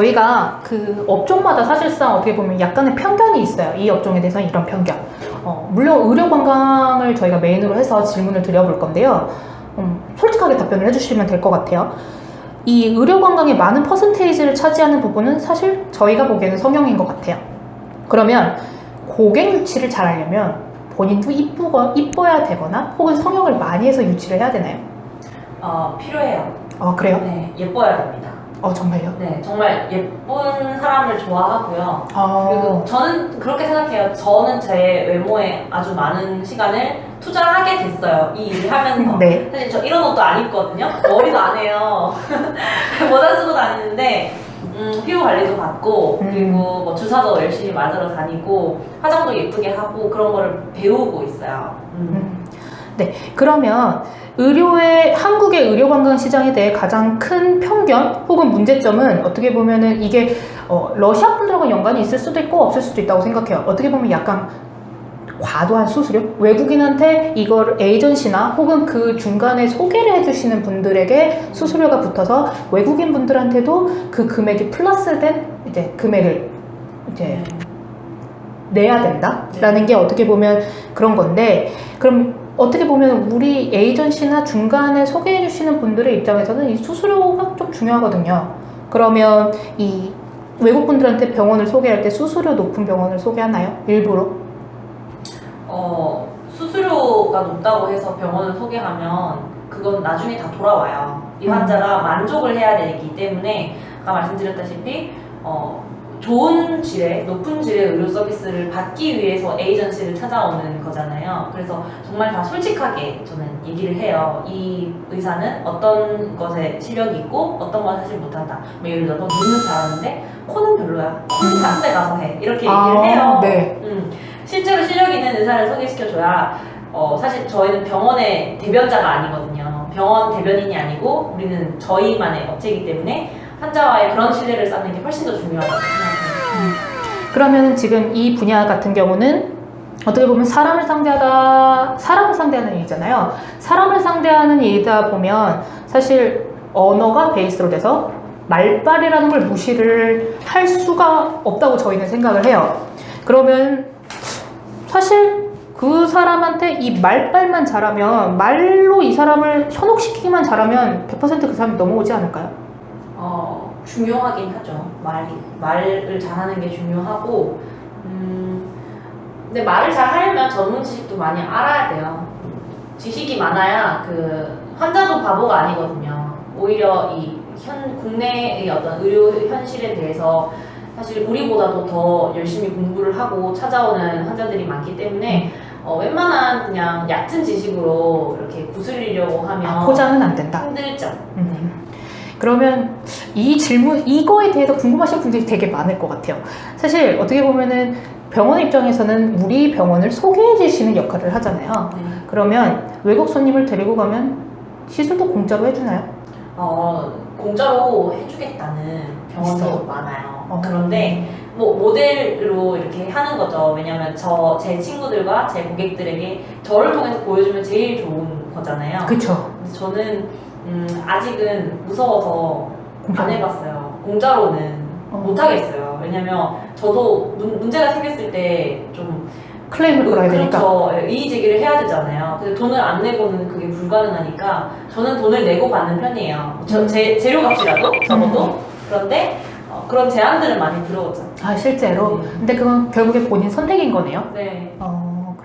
저희가 그 업종마다 사실상 어떻게 보면 약간의 편견이 있어요. 이 업종에 대해서 이런 편견. 어, 물론 의료 관광을 저희가 메인으로 해서 질문을 드려볼 건데요. 음, 솔직하게 답변을 해주시면 될 것 같아요. 이 의료 관광의 많은 퍼센테이지를 차지하는 부분은 사실 저희가 보기에는 성형인 것 같아요. 그러면 고객 유치를 잘 하려면 본인도 이쁘거, 이뻐야 되거나 혹은 성형을 많이 해서 유치를 해야 되나요? 어, 필요해요. 어, 그래요? 네, 예뻐야 됩니다. 어, 정말요? 네, 정말 예쁜 사람을 좋아하고요. 어, 그리고 저는 그렇게 생각해요. 저는 제 외모에 아주 많은 시간을 투자하게 됐어요. 이 일을 하면서. 네. 사실 저 이런 옷도 안 입거든요. 머리도 안 해요. 모자 쓰고 다니는데 음, 피부 관리도 받고 음. 그리고 뭐 주사도 열심히 맞으러 다니고 화장도 예쁘게 하고 그런 거를 배우고 있어요. 음. 음. 네, 그러면 의료의 한국의 의료 관광 시장에 대해 가장 큰 편견 혹은 문제점은 어떻게 보면은 이게 어, 러시아 분들하고 연관이 있을 수도 있고 없을 수도 있다고 생각해요. 어떻게 보면 약간 과도한 수수료? 외국인한테 이걸 에이전시나 혹은 그 중간에 소개를 해주시는 분들에게 수수료가 붙어서 외국인 분들한테도 그 금액이 플러스된 이제 금액을 이제 네. 내야 된다라는 게 어떻게 보면 그런 건데 그럼 어떻게 보면 우리 에이전시나 중간에 소개해 주시는 분들의 입장에서는 이 수수료가 좀 중요하거든요. 그러면 이 외국 분들한테 병원을 소개할 때 수수료 높은 병원을 소개하나요? 일부러? 어, 수수료가 높다고 해서 병원을 소개하면 그건 나중에 다 돌아와요. 이 음. 환자가 만족을 해야 되기 때문에 아까 말씀드렸다시피 어, 좋은 질의 높은 질의 의료 서비스를 받기 위해서 에이전시를 찾아오는 거잖아요. 그래서 정말 다 솔직하게 저는 얘기를 해요. 이 의사는 어떤 것에 실력이 있고 어떤 건 사실 못한다. 뭐 예를 들어서 눈은 잘하는데 코는 별로야. 코는 다른 데 가서 해. 이렇게 얘기를 해요. 네. 음, 실제로 실력 있는 의사를 소개시켜줘야 어, 사실 저희는 병원의 대변자가 아니거든요. 병원 대변인이 아니고 우리는 저희만의 업체이기 때문에 환자와의 그런 신뢰를 쌓는 게 훨씬 더 중요하다고 생각합니다. 그러면 지금 이 분야 같은 경우는 어떻게 보면 사람을 상대하다 사람을 상대하는 일이잖아요. 사람을 상대하는 일이다 보면 사실 언어가 베이스로 돼서 말빨이라는 걸 무시를 할 수가 없다고 저희는 생각을 해요. 그러면 사실 그 사람한테 이 말빨만 잘하면 말로 이 사람을 현혹시키기만 잘하면 100%그 사람이 넘어오지 않을까요? 어, 중요하긴 하죠. 말이 말을 잘하는 게 중요하고, 음, 근데 말을 잘 하려면 전문 지식도 많이 알아야 돼요. 지식이 많아야 그 환자도 바보가 아니거든요. 오히려 이 현 국내의 어떤 의료 현실에 대해서 사실 우리보다도 더 열심히 공부를 하고 찾아오는 환자들이 많기 때문에 어, 웬만한 그냥 얕은 지식으로 이렇게 구슬리려고 하면 아, 포장은 안 된다. 힘들죠. 음. 그러면 이 질문 이거에 대해서 궁금하신 분들이 되게 많을 것 같아요. 사실 어떻게 보면은 병원 입장에서는 우리 병원을 소개해 주시는 역할을 하잖아요. 네. 그러면 외국 손님을 데리고 가면 시술도 공짜로 해주나요? 어, 공짜로 해주겠다는 병원도? 많아요. 어. 그런데 뭐 모델로 이렇게 하는 거죠. 왜냐면 저 제 친구들과 제 고객들에게 저를 통해서 보여주면 제일 좋은 거잖아요. 그래서 저는 음, 아직은 무서워서 안 해봤어요. 공짜로는 어. 못 하겠어요. 왜냐면 저도 문, 문제가 생겼을 때좀 클레임을 걸어야 되니까. 그렇죠. 예, 이의 제기를 해야 되잖아요. 근데 돈을 안 내고는 그게 불가능하니까 저는 돈을 내고 받는 편이에요. 저, 제, 재료값이라도 적어도. 그런데 어, 그런 제안들을 많이 들어오죠. 아 실제로. 네. 근데 그건 결국에 본인 선택인 거네요. 네. 어,